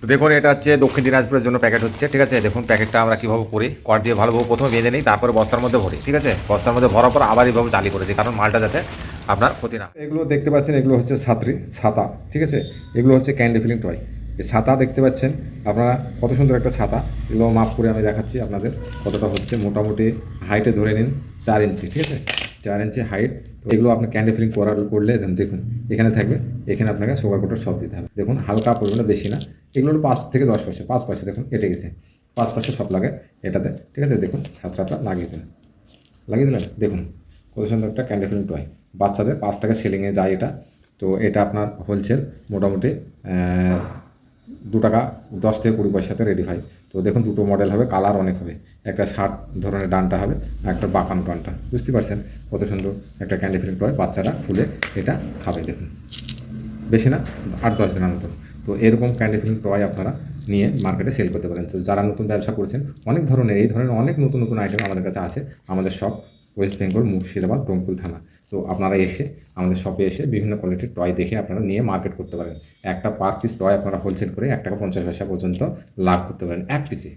তো দেখুন, এটা হচ্ছে দক্ষিণ দিনাজপুরের জন্য প্যাকেট হচ্ছে, ঠিক আছে? দেখুন, প্যাকেটটা আমরা কীভাবে করি? কর দিয়ে ভালোভাবে প্রথমে বেঁধে নিই, তারপরে বস্তার মধ্যে ভরি, ঠিক আছে? বস্তার মধ্যে ভরার পর আবার এইভাবে চালি করেছি কারণ মালটা যাতে আপনার ক্ষতি না এগুলো দেখতে পাচ্ছেন, এগুলো হচ্ছে ছাত্রী, ছাতা, ঠিক আছে? এগুলো হচ্ছে ক্যান্ডি ফিলিং টয় এই ছাতা দেখতে পাচ্ছেন, আপনারা কত সুন্দর একটা ছাতা। এগুলো মাপ করে আমি দেখাচ্ছি আপনাদের কতটা হচ্ছে। মোটামুটি হাইটে ধরে নিন চার ইঞ্চি, ঠিক আছে? চার ইঞ্চি হাইট তো এগুলো আপনি ক্যান্ডি ফিলিং করার, করলে দেখুন, এখানে থাকবে, এখানে আপনাকে সুগার কোটার সব দিতে হবে। দেখুন, হালকা পরিমাণে বেশি না এগুলো হলো পাঁচ থেকে দশ পয়সা, পাঁচ পয়সা দেখুন কেটে গেছে। পাঁচ পয়সা সব লাগে এটাতে, ঠিক আছে? দেখুন সাত সাতটা লাগিয়ে দিন লাগিয়ে দিলেন? দেখুন, কত সুন্দর একটা ক্যান্ডি ফিলিং টয় বাচ্চাদের পাঁচ টাকা সেলিংয়ে যায় এটা। তো এটা আপনার হোলসেল মোটামুটি দু টাকা, দশ থেকে কুড়ি পয়সাতে রেডি হয়। তো দেখুন দুটো মডেল হবে কালার অনেক হবে। একটা ষাট ধরনের ডানটা হবে, আর একটা বাঁকানো ডানটা। বুঝতে পারছেন কত সুন্দর একটা ক্যান্ডি ফিলিং টয় বাচ্চারা খুলে এটা খাবে, দেখুন। বেশি না, আট দশ দিনের মতো তো এরকম ক্যান্ডি ফিলিং টয় আপনারা নিয়ে মার্কেটে সেল করতে পারেন। তো যারা নতুন ব্যবসা করছেন, অনেক ধরনের, এই ধরনের অনেক নতুন নতুন আইটেম আমাদের কাছে আছে, আমাদের সব ওয়েস্ট বেঙ্গল মুর্শিদাবাদ রংপুর থানা তো আপনারা এসে, আমাদের শপে এসে বিভিন্ন কোয়ালিটির টয় দেখে আপনারা নিয়ে মার্কেট করতে পারেন। একটা পার পিস টয় আপনারা হোলসেল করে এক টাকা পঞ্চাশ পয়সা পর্যন্ত লাভ করতে পারেন। এক পিসে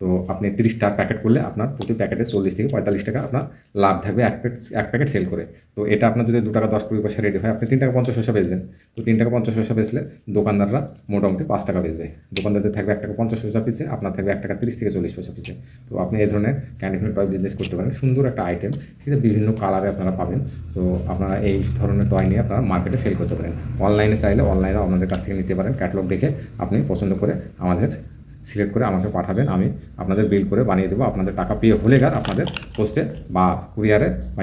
তো আপনি তিরিশটা প্যাকেট করলে আপনার প্রতি প্যাকেটে চল্লিশ থেকে পঁয়তাল্লিশ টাকা আপনার লাভ থাকবে এক প্যাকেট এক প্যাকেট সেল করে। তো এটা আপনার যদি দু টাকা দশ কুড়ি পয়সা রেডি হয়, আপনি তিন টাকা পঞ্চাশ পয়সা বেচবেন। তো তিন টাকা পঞ্চাশ পয়সা বেচলে দোকানদাররা মোটামুটি পাঁচ টাকা বেচবে। দোকানদারদের থাকবে এক টাকা পঞ্চাশ পয়সা পিসে আপনার থাকবে এক টাকা তিরিশ থেকে চল্লিশ পয়সা পিসে তো আপনি এই ধরনের ক্যান্ডিফিন টয় বিজনেস করতে পারেন। সুন্দর একটা আইটেম আছে বিভিন্ন কালারে আপনারা পাবেন। তো আপনারা এই ধরনের টয় নিয়ে আপনারা মার্কেটে সেল করতে পারেন। অনলাইনে চাইলে অনলাইনেও আপনাদের কাছ থেকে নিতে পারেন। ক্যাটলগ দেখে আপনি পছন্দ করে আমাদের সিলেক্ট করে আমাকে পাঠাবেন। আমি আপনাদের বিল করে বানিয়ে দেবো। আপনাদের টাকা পেয়ে হলে গার আপনাদের পোস্টে বা কুরিয়ারে বা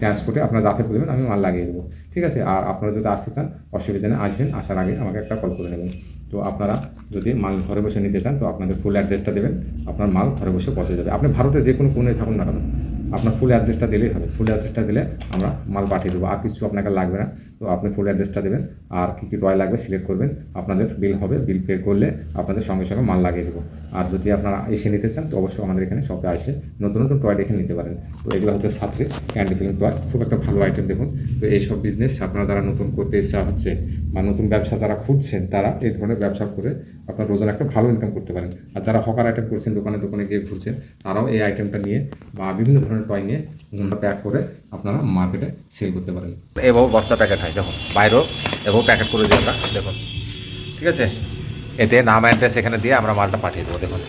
ট্রান্সপোর্টে আপনারা যাতে বলবেন আমি মাল লাগিয়ে দেবো। ঠিক আছে? আর আপনারা যদি আসতে চান, অসুবিধা নেই, আসবেন, আসার আগে আমাকে একটা কল করে নেবেন। তো আপনারা যদি মাল ঘরে বসে নিতে চান, তো আপনাদের ফুল অ্যাড্রেসটা দেবেন। আপনার মাল ঘরে বসে পৌঁছে যাবে। আপনি ভারতের যে কোনো কোণে থাকুন না কেন, আপনার ফুল অ্যাড্রেসটা দিলেই হবে। ফুল অ্যাড্রেসটা দিলে আমরা মাল পাঠিয়ে দেবো। আর কিছু আপনাকে লাগবে না। তো আপনি ফুল অ্যাড্রেসটা দেবেন। আর কী কী টয় লাগবে সিলেক্ট করবেন। আপনাদের বিল হবে বিল পে করলে আপনাদের সঙ্গে সঙ্গে মাল লাগিয়ে দেবো। আর যদি আপনারা এসে নিতে চান, তো অবশ্যই আমাদের এখানে শপে আসে নতুন নতুন টয় দেখে নিতে পারেন। তো এগুলো হচ্ছে সাথে ক্যান্ডি ফিলিং টয় খুব একটা ভালো আইটেম দেখুন। তো এইসব বিজনেস আপনারা যারা নতুন করতে ইচ্ছা হচ্ছে বা নতুন ব্যবসা যারা খুঁজছেন, তারা এই ধরনের ব্যবসা করে আপনার রোজানা একটা ভালো ইনকাম করতে পারেন। আর যারা হকার আইটেম করছেন, দোকানে দোকানে গিয়ে ঘুরছেন, তারাও এই আইটেমটা নিয়ে বা বিভিন্ন ধরনের টয় নিয়ে প্যাক করে আপনারা মার্কেটে সেল করতে পারেন। এভাবে বস্তা প্যাকেট হয়, দেখুন, বাইরেও এভাবে প্যাকেট করে আমরা, দেখুন, ঠিক আছে? এতে নাম অ্যাড্রেস এখানে দিয়ে আমরা মালটা পাঠিয়ে দেবো, দেখুন।